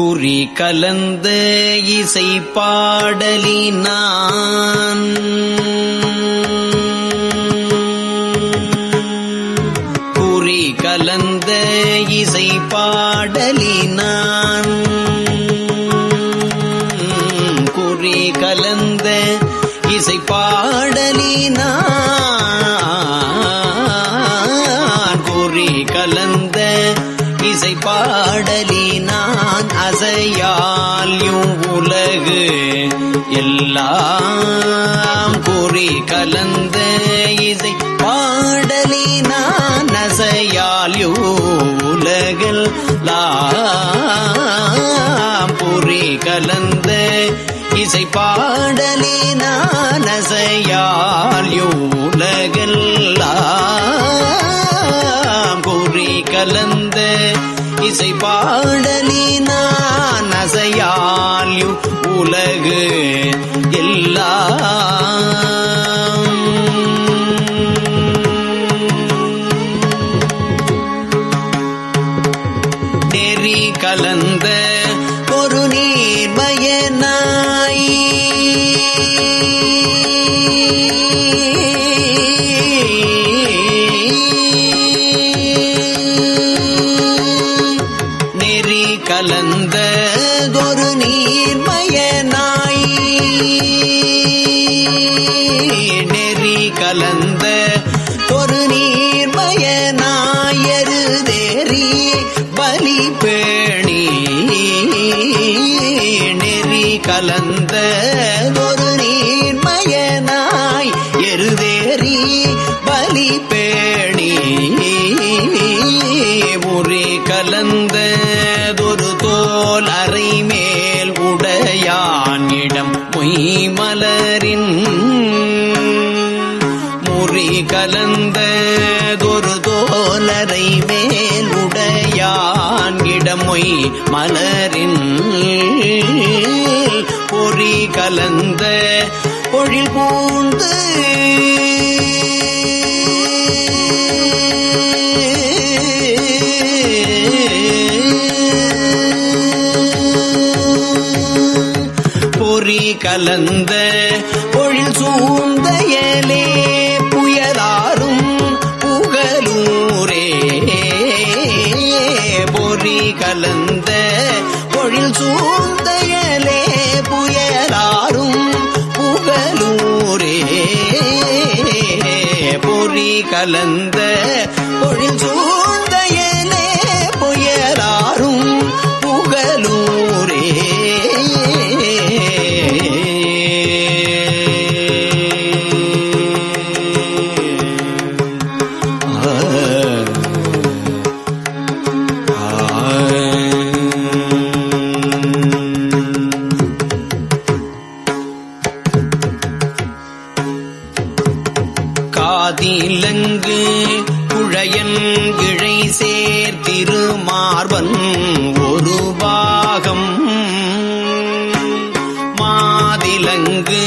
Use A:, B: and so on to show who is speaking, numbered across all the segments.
A: குறி கலந்த இசை பாடலினான். குறி கலந்த இசை பாட எல்லாம் குறி கலந்த இசை பாடலினான் அசையால் உலகில் லாம். பொறி கலந்த இசை பாடலினான் அசையால் உலகெல்லாம் பொறி கலந்த இசை பாடலினான் உலகு எல்லாம் மலரின் முறி கலந்ததொரு தோலரை மேல் இடமொய் மலரின் பொறி கலந்த பொழில் பூந்து கலந்த கலந்த பொழில் சூழ்ந்தயலே புயலாரும் புகலூரே. பொறி கலந்த ஆதிலங்கு குழையன் இழை சேர்த்திருமார்பன் ஒரு பாகம். மாதிலங்கு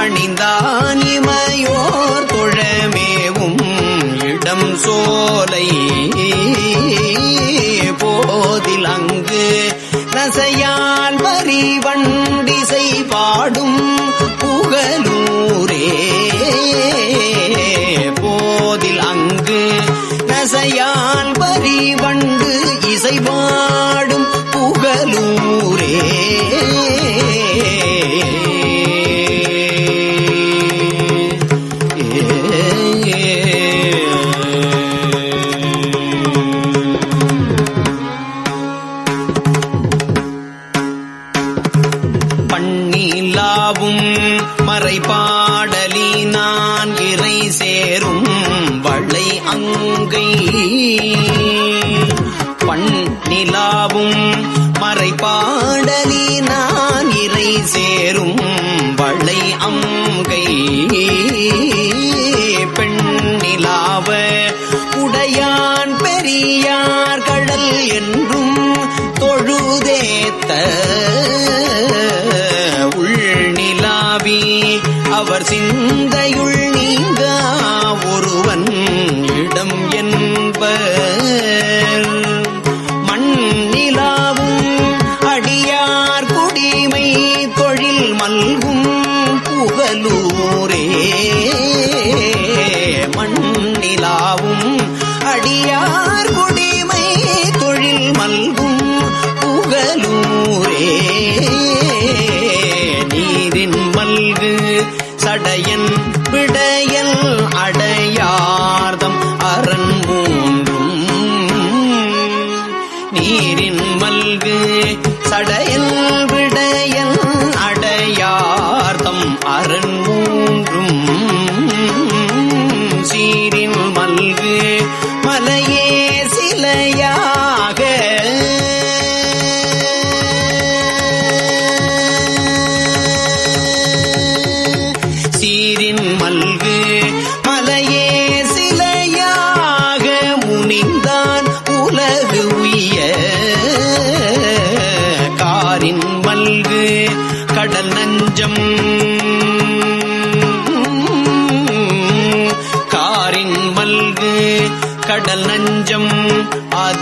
A: அணிந்தான் இமையோர் தொழமேவும் இடம் சோலை போதில் அங்கு ரசையால் வரி வண்டிசை பாடும் புகலூரே போதில் அங்கு ரசையால் வரி வண்டு இசைபாடும் புகலூரே பண்ணிலாவும் மறைபாடலி நான் இறை சேரும் வளை அங்கை.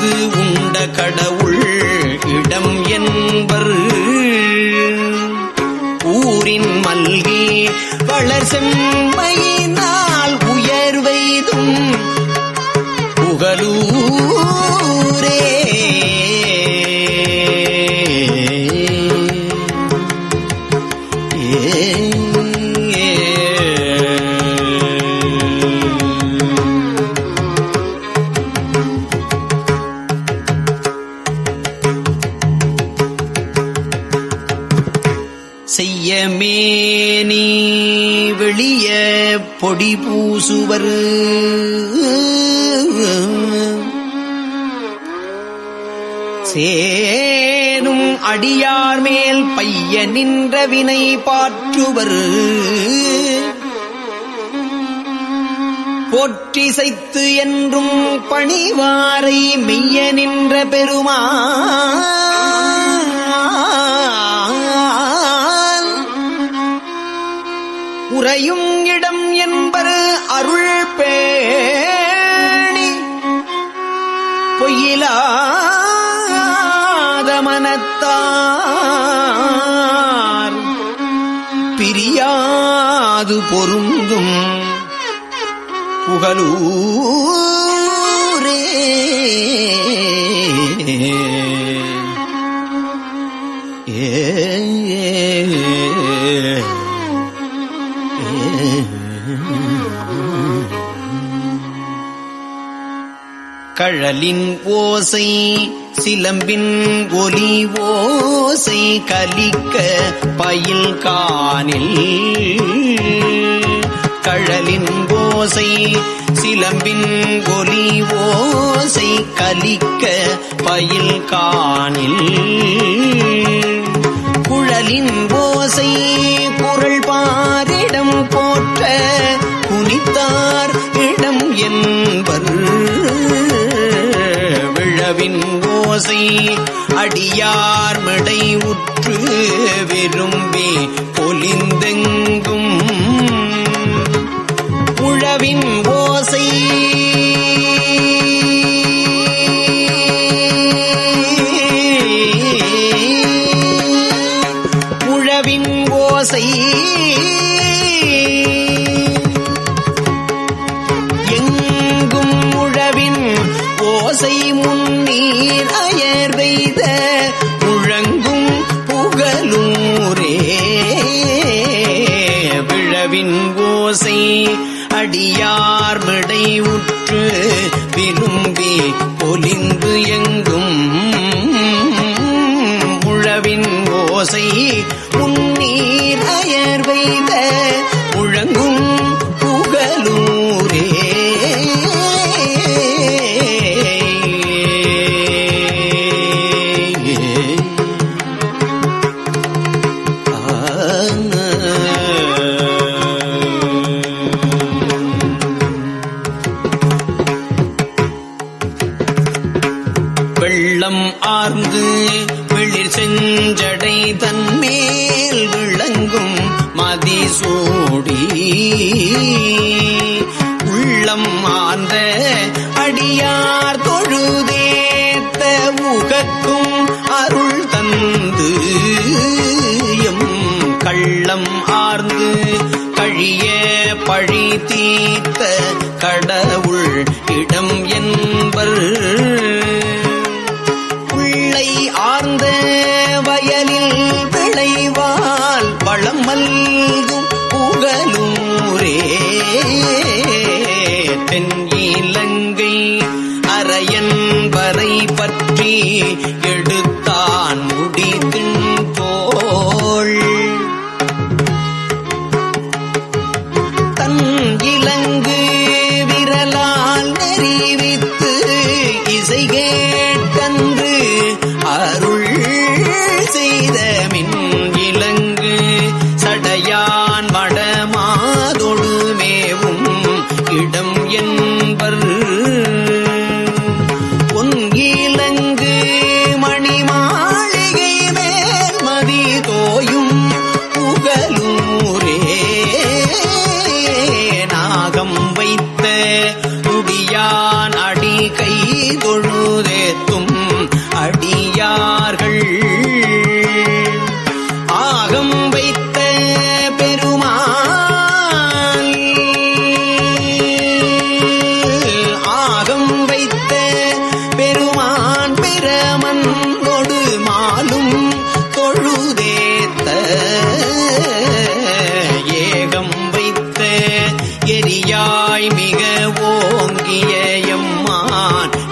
A: அது உண்ட கடவுள் இடம் என்பர். ஊரின் மல்கி வளர் செம்மையினால் உயர்வைதும் புகழூரே பொடி பூசுவர். சேனும் அடியார் மேல் பைய நின்ற வினை பாற்றுவர். போற்றிசைத்து என்றும் பணிவாரை மெய்ய நின்ற பெருமா உறையும் பிரியாது பொருந்தும். புகழூரே கழலின் ஓசை சிலம்பின் ஒலி ஓசை கலிக்க பயில் காணில். கழலின் ஓசை சிலம்பின் ஒலி ஓசை கலிக்க பயில் காணில். குழலின் ஓசை குரல் பாரிடம் போற்ற குனித்தார் இடம் என்ன ஓசை அடியார் மடை உற்று விரும்பி பொலிந்தெங்கும். உழவின் உள்ளம் ஆர்ந்து வெளிர் செஞ்சடை தன்மேல் விளங்கும் மதிசூடி உள்ளம் ஆர்ந்த அடியார் தொழுதேத்த உகக்கும் அருள் தந்து எம் கள்ளம் ஆர்ந்து கழிய பழி தீத்த கடவுள் இடம் என்பர். है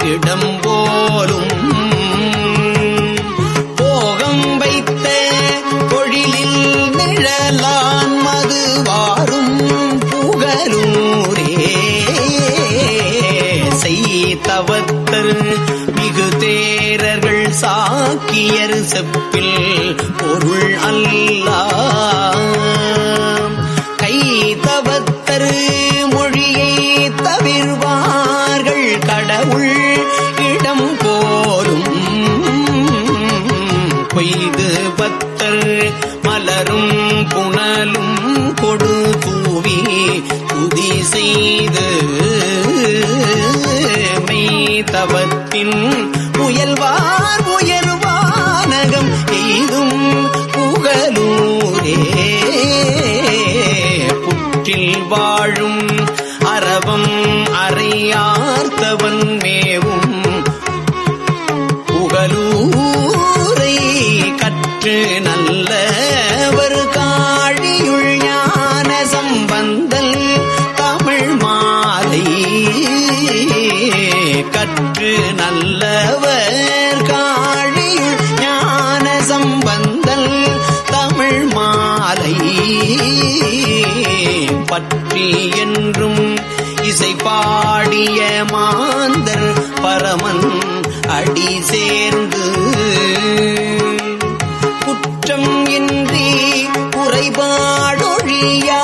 A: இடம் போலும். போகம் வைத்த பொழிலில் நிழலான் மதுவாரும் புகழூரே செய்தவத்தர் மிகு தேரர்கள் சாக்கியர் செப்பில் பொருள் அல்ல. கைதவத்தரு துதி செய்து மெய் தவத்தின் முயல்வார் உயர்வானகம் எய்தும் புகழூரே. புற்றில் வாழும் அரவம் அறையார்த்தவன் மேவும் புகழூரை கற்று நல்ல பற்றி என்றும் இசை பாடிய மாந்தர் பரமன் அடி சேர்ந்து குற்றம் இன்றி குறைபாடொழியா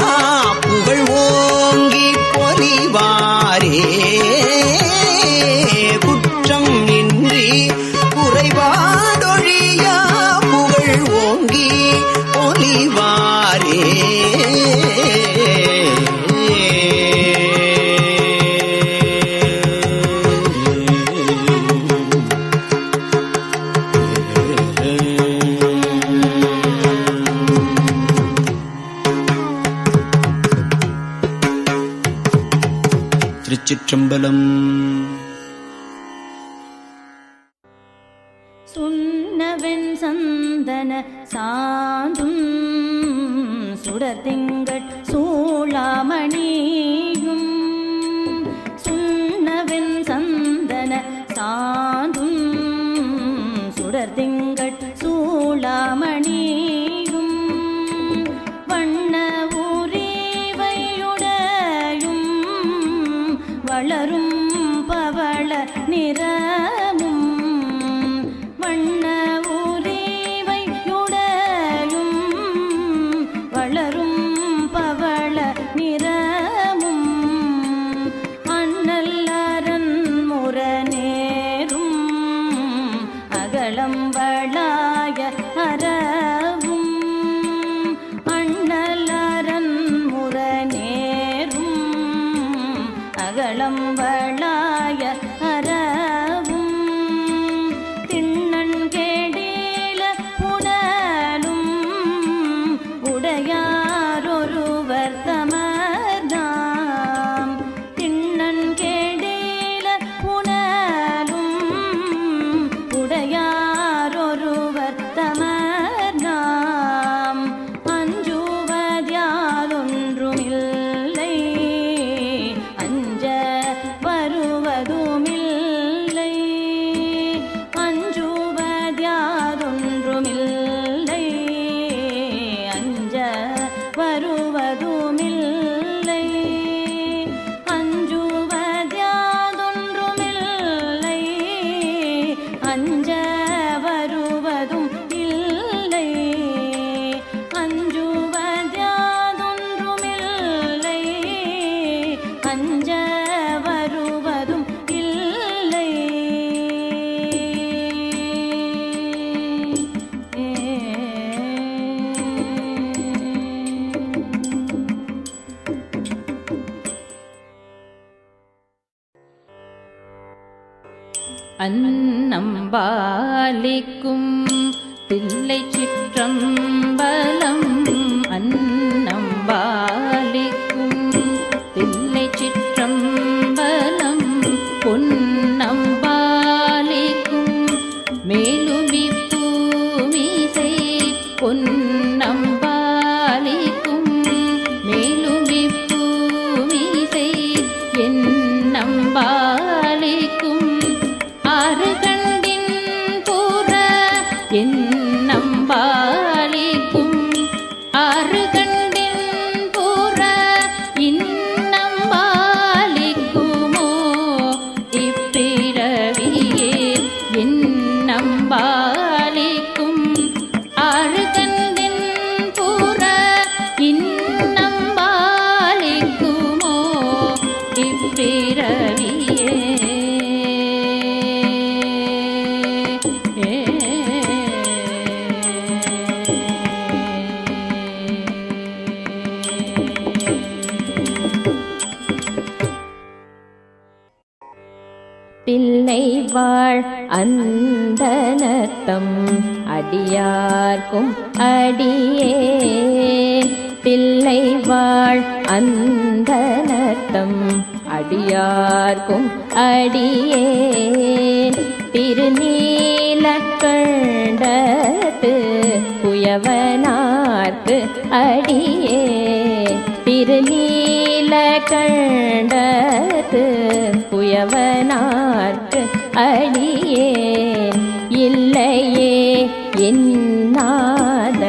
B: அச்சம்பலம் வளரும் பவள நிறமும் வண்ண இப்பிறவியே தில்லை வாழ் அந்தனத்தம் அடியார்க்கும் அடியே பிள்ளை அடியார்க்கும் அடியே திருநீலக்கண்டத்து புயவனார்க்கு அடியே திருநீலக்கண்டத்து புயவனார்க்கு அடியே இல்லையே என்னாத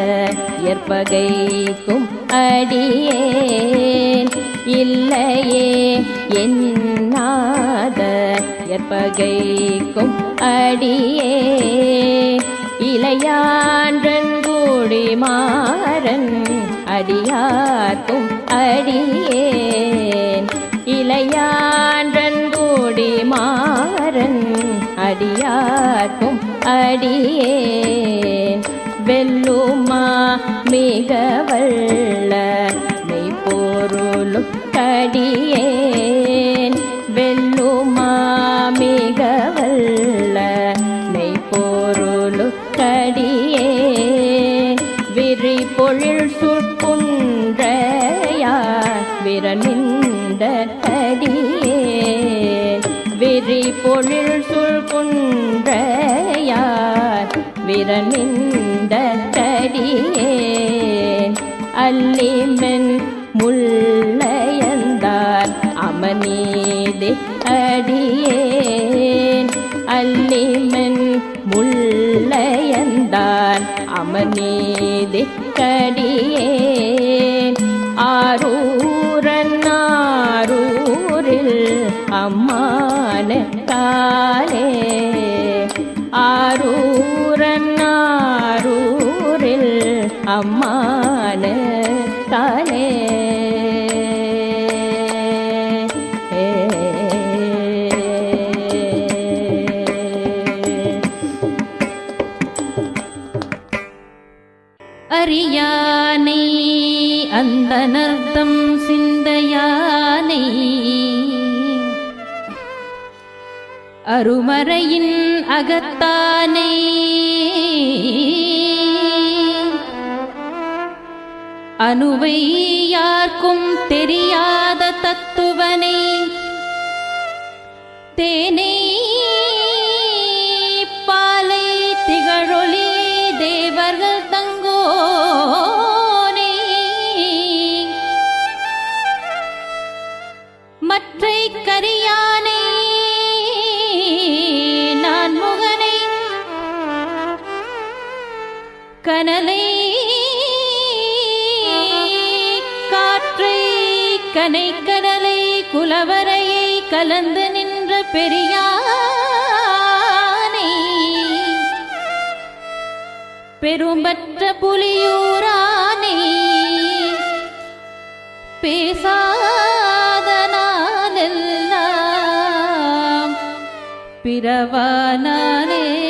B: ஏற்பகைக்கும் அடியேன். இல்லையே என்னாத எப்பகைக்கும் அடியே. இளையான்றங்கூடி மாறன் அடியார்க்கும் அடியேன். இளையான்றங்கூடி மாறன் அடியார்க்கும் அடியேன். வெல்லுமா மிகவள் அடியேன் வெல்லுமா மிக வல்ல மெய்ப்பொருளும் கடியேன் விரி பொழில் சுற்குன்றையார் விரனிந்த கடியேன் விரி பொழில் சுற்குன்றையார் விரனிந்த கடியேன் அல்லிமென் அடியேன். அல்லிமன் முள்ளையந்தான் அமனீதி ஆரூரன் ஆரூரில் அம்மான காலே ஆரூரன் ஆரூரில் அம்மா சிந்தையானை அந்த நர்த்தம் சிந்தையானை. அருமறையின் அகத்தானை அணுவை யார்க்கும் தெரியாத தத்துவனை தேனை கனலை காற்றை கனை கடலை குலவரையை கலந்து நின்ற பெரியானை. பெரும்பற்ற புலியூரானை. பேசாத பிறவானானே.